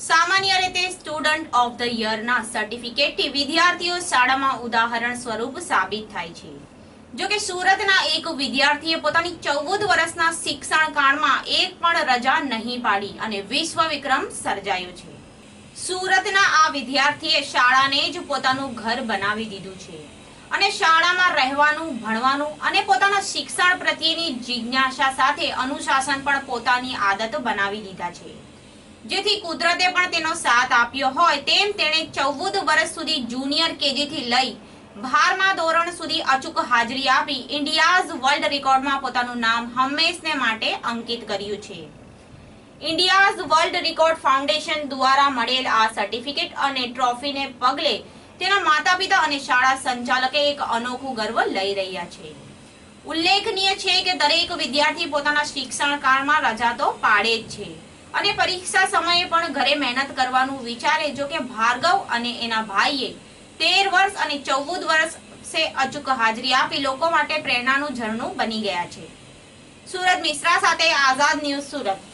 સામાન્ય રીતે student of the યરના સર્ટિફિકેટથી વિદ્યાર્થીઓ શાળામાં ઉદાહરણ સ્વરૂપ સાબિત થાય છે. જો કે સુરતના એક વિદ્યાર્થીએ પોતાની ચૌદ વર્ષના શિક્ષણ કાળમાં એક પણ રજા નહીં પાડી અને વિશ્વ વિક્રમ સર્જાયો છે. સુરતના આ વિદ્યાર્થીએ શાળાને જ પોતાનું ઘર બનાવી દીધું છે અને શાળામાં રહેવાનું, ભણવાનું અને પોતાના શિક્ષણ પ્રત્યેની જિજ્ઞાસા સાથે અનુશાસન પણ પોતાની આદત બનાવી દીધા છે. જેથી કુદરતે પણ તેનો સાથ આપ્યો હોય તેમ તેણે ચૌદ વર્ષ સુધી જુનિયર કેજીથી લઈ બારમા ધોરણ સુધી અચૂક હાજરી આપી ઇન્ડિયાઝ વર્લ્ડ રેકોર્ડમાં પોતાનું નામ હંમેશને માટે અંકિત કર્યું છે. ઇન્ડિયાઝ વર્લ્ડ રેકોર્ડ ફાઉન્ડેશન દ્વારા મળેલ આ સર્ટિફિકેટ અને ટ્રોફીને પગલે તેના માતા પિતા અને શાળા સંચાલકે એક અનોખું ગર્વ લઈ રહ્યા છે. ઉલ્લેખનીય છે કે દરેક વિદ્યાર્થી પોતાના શિક્ષણ કાળમાં રજા તો પાડે જ છે. અને પરીક્ષા સમયે પણ ઘરે મહેનત કરવાનું વિચારે, જો કે ભાર્ગવ અને એના ભાઈએ તેર વર્ષ અને ચૌદ વર્ષે અચૂક હાજરી આપી લોકો માટે પ્રેરણાનું ઝરણું બની ગયા છે. સુરત મિશ્રા સાથે આઝાદ ન્યૂઝ સુરત.